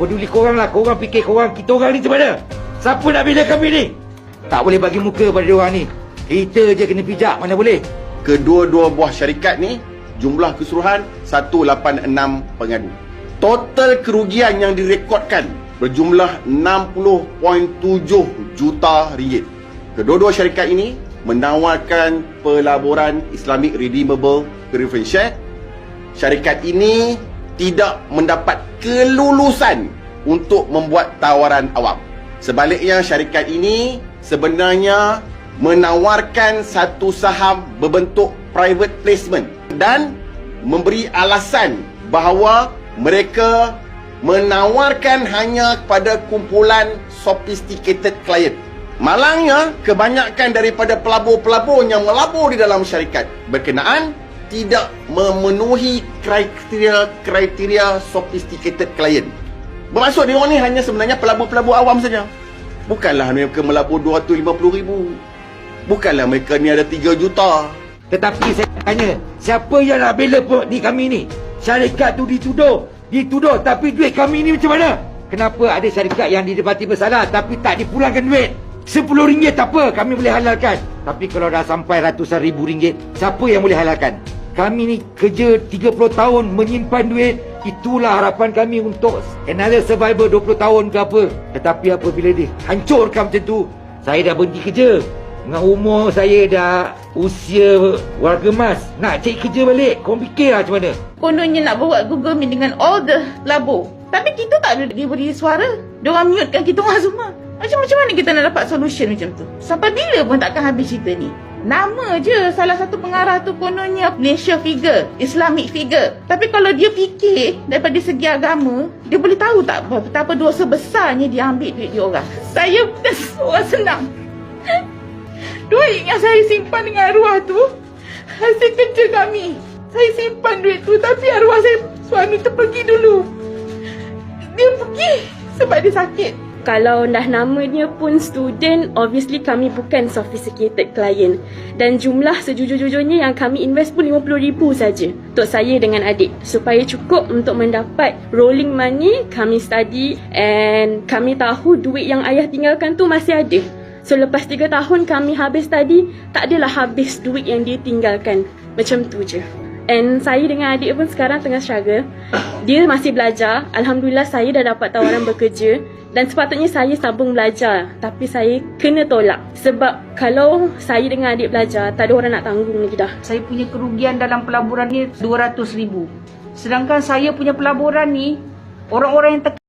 Peduli korang lah. Korang fikir korang, kita orang ni macam mana? Siapa nak bela kami ni? Tak boleh bagi muka pada diorang ni. Kita je kena pijak, mana boleh? kedua-dua buah syarikat ni jumlah keseluruhan 186 pengadu. Total kerugian yang direkodkan berjumlah 60.7 juta ringgit. Kedua-dua syarikat ini menawarkan pelaburan Islamic Redeemable Preference Share. Syarikat ini tidak mendapat kelulusan untuk membuat tawaran awam. Sebaliknya syarikat ini sebenarnya menawarkan satu saham berbentuk private placement dan memberi alasan bahawa mereka menawarkan hanya kepada kumpulan sophisticated client. Malangnya, kebanyakan daripada pelabur-pelabur yang melabur di dalam syarikat berkenaan tidak memenuhi kriteria-kriteria sophisticated client. Bermaksud dia orang ni hanya sebenarnya pelabur-pelabur awam saja. Bukanlah mereka melabur 250 ribu. Bukanlah mereka ni ada 3 juta. Tetapi saya tanya, siapa yang nak bela di kami ni? Syarikat tu dituduh, dituduh tapi duit kami ni macam mana? Kenapa ada syarikat yang didapati bersalah tapi tak dipulangkan duit? Sepuluh ringgit tak apa, kami boleh halalkan. Tapi kalau dah sampai ratusan ribu ringgit, siapa yang boleh halalkan? Kami ni kerja 30 tahun menyimpan duit, itulah harapan kami untuk another survivor 20 tahun ke apa. Tetapi apabila dia hancurkan macam tu, saya dah berhenti kerja. Dengan umur saya dah usia warga emas Nak cari kerja balik Kau fikir lah macam mana Kononnya nak buat Google Meet dengan all the labur. Tapi kita tak ada diberi suara. Diorang mute kan kita orang semua. Macam macam mana kita nak dapat solution macam tu? Sampai bila pun takkan habis cerita ni? Nama je salah satu pengarah tu kononnya Malaysia figure, Islamic figure. Tapi kalau dia fikir daripada segi agama, dia boleh tahu tak betapa dosa besarnya dia ambil duit dia orang. Saya seorang senang. Duit yang saya simpan dengan arwah tu Hasil kerja kami Saya simpan duit tu Tapi arwah saya Suami tu pergi dulu Dia pergi Sebab dia sakit Kalau dah namanya pun student, obviously kami bukan sophisticated client. Dan jumlah sejujur-jujurnya yang kami invest pun RM50,000 saja untuk saya dengan adik. Supaya cukup untuk mendapat rolling money, kami study and kami tahu duit yang ayah tinggalkan tu masih ada. So lepas 3 tahun kami habis study, tak adalah habis duit yang dia tinggalkan. Macam tu je. And saya dengan adik pun sekarang tengah struggle. Dia masih belajar. Alhamdulillah saya dah dapat tawaran bekerja. Dan sepatutnya saya sabung belajar. Tapi saya kena tolak. Sebab kalau saya dengan adik belajar, tak ada orang nak tanggung lagi dah. Saya punya kerugian dalam pelaburan ni 200 ribu. Sedangkan saya punya pelaburan ni, orang-orang yang